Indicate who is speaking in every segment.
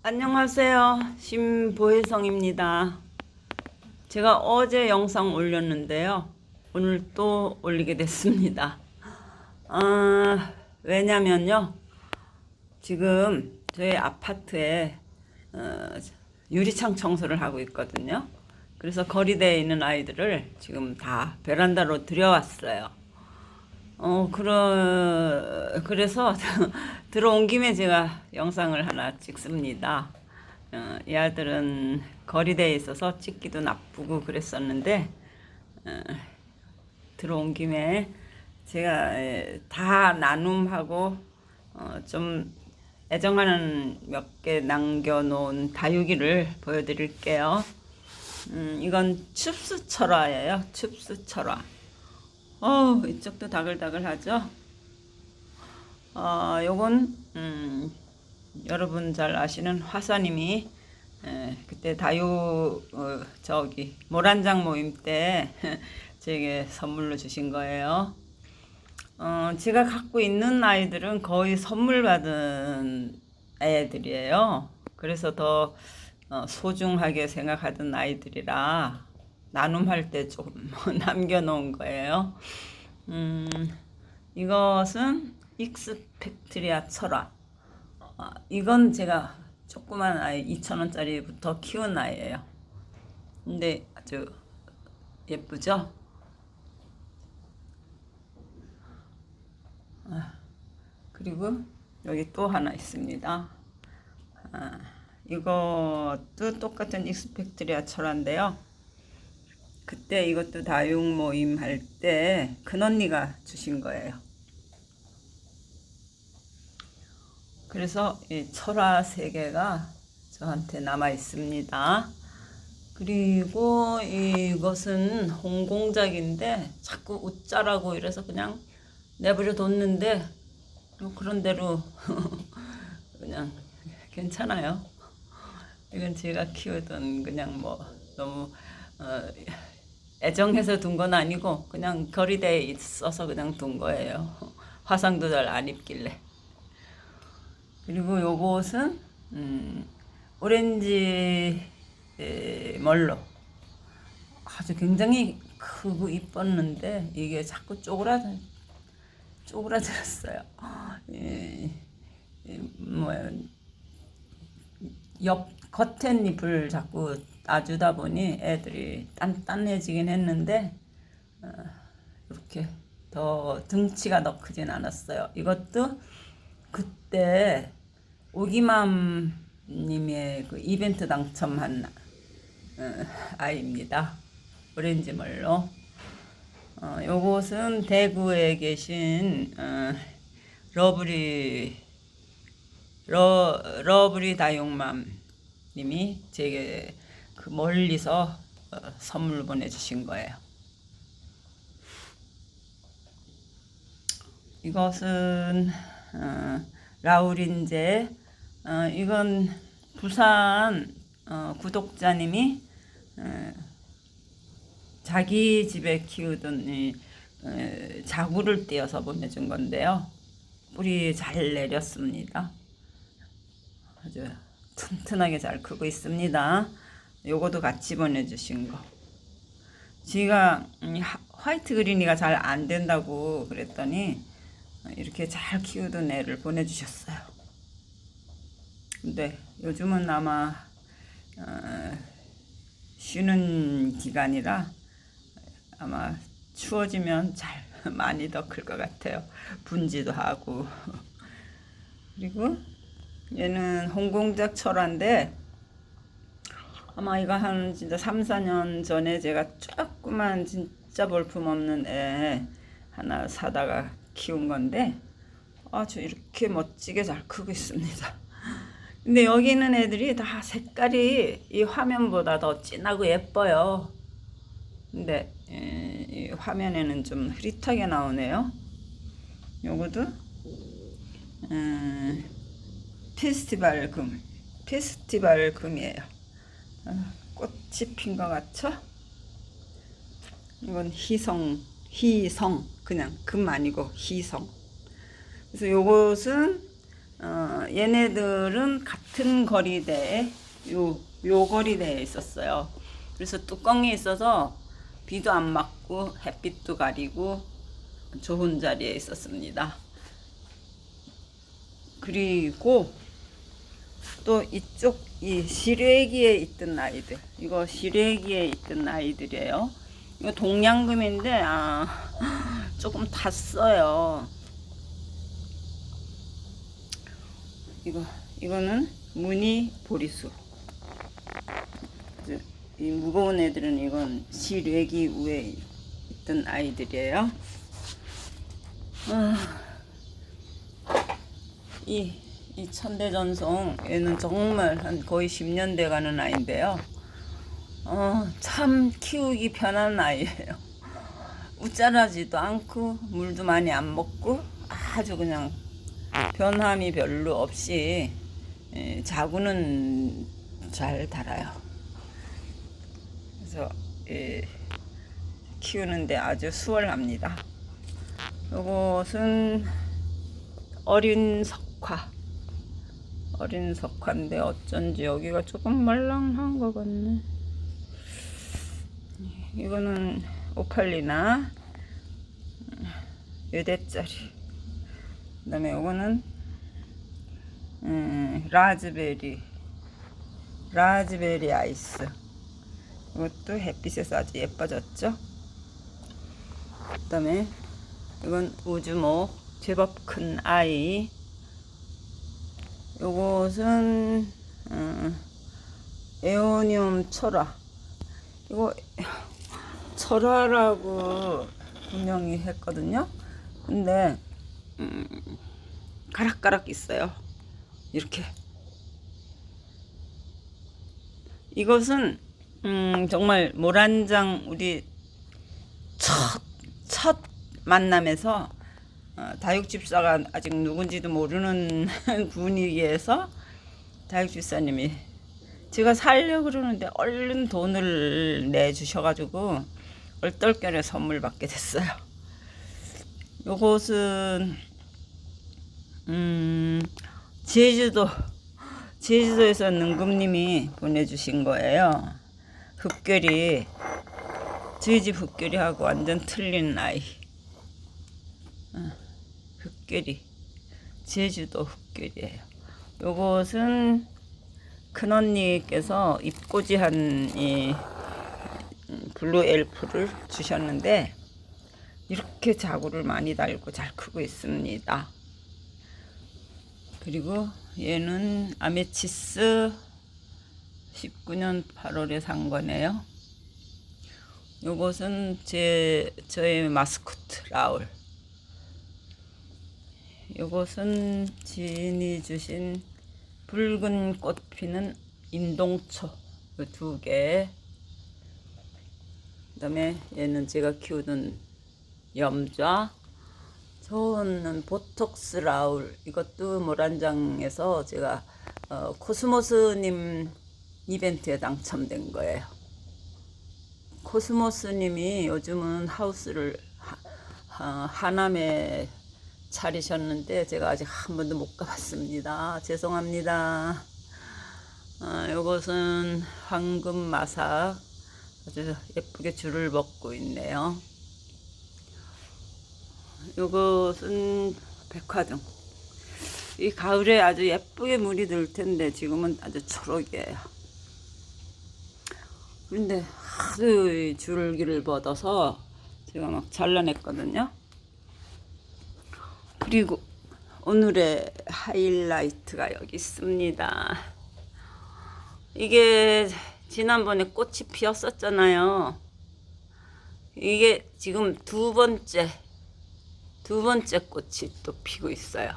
Speaker 1: 안녕하세요. 신보혜성입니다. 제가 어제 영상 올렸는데요. 오늘 또 올리게 됐습니다. 아, 왜냐면요. 지금 저희 아파트에 어, 유리창 청소를 하고 있거든요. 그래서 거리대에 있는 아이들을 지금 다 베란다로 들여왔어요. 어, 그러, 그래서 들어온 김에 제가 영상을 하나 찍습니다. 어, 이 아들은 거리대에 있어서 찍기도 나쁘고 그랬었는데, 어, 들어온 김에 제가 에, 다 나눔하고, 어, 좀 애정하는 몇 개 남겨놓은 다육이를 보여드릴게요. 음, 이건 춥수철화예요. 춥수철화. 어, 이쪽도 다글다글하죠? 어, 요건, 음, 여러분 잘 아시는 화사님이, 에, 그때 다유, 어, 저기, 모란장 모임 때 제게 선물로 주신 거예요. 어, 제가 갖고 있는 아이들은 거의 선물 받은 애들이에요. 그래서 더 어, 소중하게 생각하던 아이들이라 나눔할 때 좀 남겨놓은 거예요. 음, 이것은 익스펙트리아 철화. 아, 이건 제가 조그만 아이 2,000원짜리부터 키운 아이예요. 근데 아주 예쁘죠? 아, 그리고 여기 또 하나 있습니다. 아, 이것도 똑같은 익스펙트리아 철화인데요. 그때 이것도 다육 모임 할 때 큰언니가 주신 거예요. 그래서 이 철화 세 개가 저한테 남아 있습니다. 그리고 이것은 홍공작인데 자꾸 웃자라고 이래서 그냥 내버려 뒀는데 뭐 그런 대로 그냥 괜찮아요. 이건 제가 키우던 그냥 뭐 너무 어, 애정해서 둔 건 아니고 그냥 거리대에 있어서 그냥 둔 거예요. 화상도 잘 안 입길래. 그리고 요것은 음, 오렌지 에, 멀로 아주 굉장히 크고 이뻤는데 이게 자꾸 쪼그라 쪼그라들었어요. 예, 예, 뭐야 옆 겉엔잎을 자꾸 놔주다 보니 애들이 단단해지긴 했는데 어, 이렇게 더 등치가 더 크진 않았어요. 이것도 그때 오기맘 님의 그 이벤트 당첨한 어, 아이입니다. 오렌지 멀로. 어, 요것은 대구에 계신 어, 러브리 러, 러브리 다육맘 님이 제게 그 멀리서 어, 선물 보내주신 거예요. 이것은 어, 라우린제 어, 이건 부산 어, 구독자님이 어, 자기 집에 키우던 이, 어, 자구를 띄어서 보내준 건데요. 뿌리 잘 내렸습니다. 아주 튼튼하게 잘 크고 있습니다. 요거도 같이 보내주신 거. 제가 음, 하- 화이트 그린이가 잘 안 된다고 그랬더니 이렇게 잘 키우던 애를 보내주셨어요. 근데 요즘은 아마 어, 쉬는 기간이라 아마 추워지면 잘 많이 더 클 것 같아요. 분지도 하고 그리고 얘는 홍공작 철화인데 아마 이거 한 진짜 3, 4년 전에 제가 조그만 진짜 볼품없는 애 하나 사다가 키운 건데 아주 이렇게 멋지게 잘 크고 있습니다. 근데 여기 있는 애들이 다 색깔이 이 화면보다 더 진하고 예뻐요. 근데 에, 이 화면에는 좀 흐릿하게 나오네요. 요거도 음, 페스티벌 금, 페스티벌 금이에요. 아, 꽃이 핀 것 같죠? 이건 희성, 희성, 그냥 금 아니고 희성. 그래서 요것은 어, 얘네들은 같은 거리대에 요, 요 거리대에 있었어요. 그래서 뚜껑이 있어서 비도 안 맞고 햇빛도 가리고 좋은 자리에 있었습니다. 그리고 또 이쪽 이 시래기에 있던 아이들 이거 시래기에 있던 아이들이에요. 이거 동양금인데 아 조금 탔어요. 이거 이거는 무늬 보리수. 이 무거운 애들은 이건 시래기 위에 있던 아이들이에요. 아, 이, 이 천대전송 얘는 정말 한 거의 10년 돼 가는 아이인데요. 어, 참 키우기 편한 아이예요. 우짜라지도 않고 물도 많이 안 먹고 아주 그냥 변함이 별로 없이 예, 자구는 잘 달아요. 그래서 예, 키우는데 아주 수월합니다. 요것은 어린 석화. 어린 석화인데 어쩐지 여기가 조금 말랑한 것 같네. 이거는 오팔리나 여대짜리. 그 다음에 이거는 음, 라즈베리. 라즈베리 아이스. 이것도 햇빛에서 아주 예뻐졌죠. 그 다음에 이건 우주모 제법 큰 아이. 요것은 음, 에오니움 철화. 이거 철화라고 분명히 했거든요. 근데 음, 가락가락 있어요. 이렇게. 이것은 음, 정말 모란장 우리 첫, 첫 만남에서 어, 다육집사가 아직 누군지도 모르는 분위기에서 다육집사님이 제가 살려 그러는데 얼른 돈을 내주셔가지고 얼떨결에 선물 받게 됐어요. 요것은 음, 제주도 제주도에서 능금님이 보내주신 거예요. 흡결이 저희 집 흡결이하고 완전 틀린 아이. 어, 흡결이 제주도 흡결이에요. 요것은 큰 언니께서 입고지한 이 음, 블루 엘프를 주셨는데 이렇게 자구를 많이 달고 잘 크고 있습니다. 그리고 얘는 아메치스 19년 8월에 산 거네요. 요것은 제 저의 마스코트 라울. 요것은 지인이 주신 붉은 꽃 피는 인동초 두 개. 그 다음에 얘는 제가 키우던 염좌. 저는 보톡스 라울 이것도 모란장에서 제가 어, 코스모스님 이벤트에 당첨된 거예요. 코스모스님이 요즘은 하우스를 하, 하, 하남에 차리셨는데 제가 아직 한 번도 못 가봤습니다. 죄송합니다. 어, 요것은 황금 마삭 아주 예쁘게 줄을 먹고 있네요. 요것은 백화등. 이 가을에 아주 예쁘게 물이 들 텐데 지금은 아주 초록이에요. 그런데 하도 이 줄기를 뻗어서 제가 막 잘라냈거든요. 그리고 오늘의 하이라이트가 여기 있습니다. 이게 지난번에 꽃이 피었었잖아요. 이게 지금 두 번째 두 번째 꽃이 또 피고 있어요.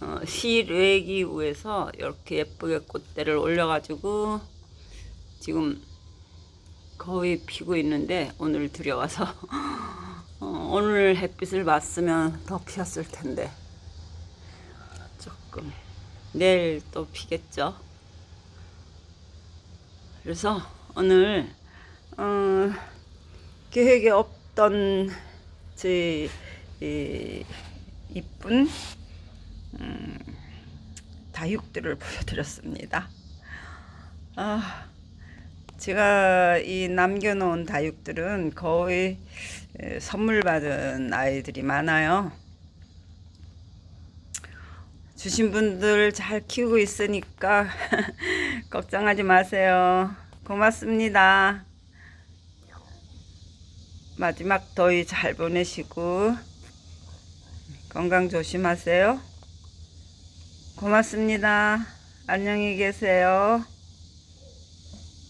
Speaker 1: 어, 시래기우에서 이렇게 예쁘게 꽃대를 올려가지고 지금 거의 피고 있는데 오늘 들여와서 어, 오늘 햇빛을 봤으면 더 피었을 텐데 조금 내일 또 피겠죠. 그래서 오늘 어, 계획에 없던 제 이, 이쁜 음, 다육들을 보여드렸습니다. 아, 제가 이 남겨놓은 다육들은 거의 에, 선물 받은 아이들이 많아요. 주신 분들 잘 키우고 있으니까 걱정하지 마세요. 고맙습니다. 마지막 더위 잘 보내시고 건강 조심하세요. 고맙습니다. 안녕히 계세요.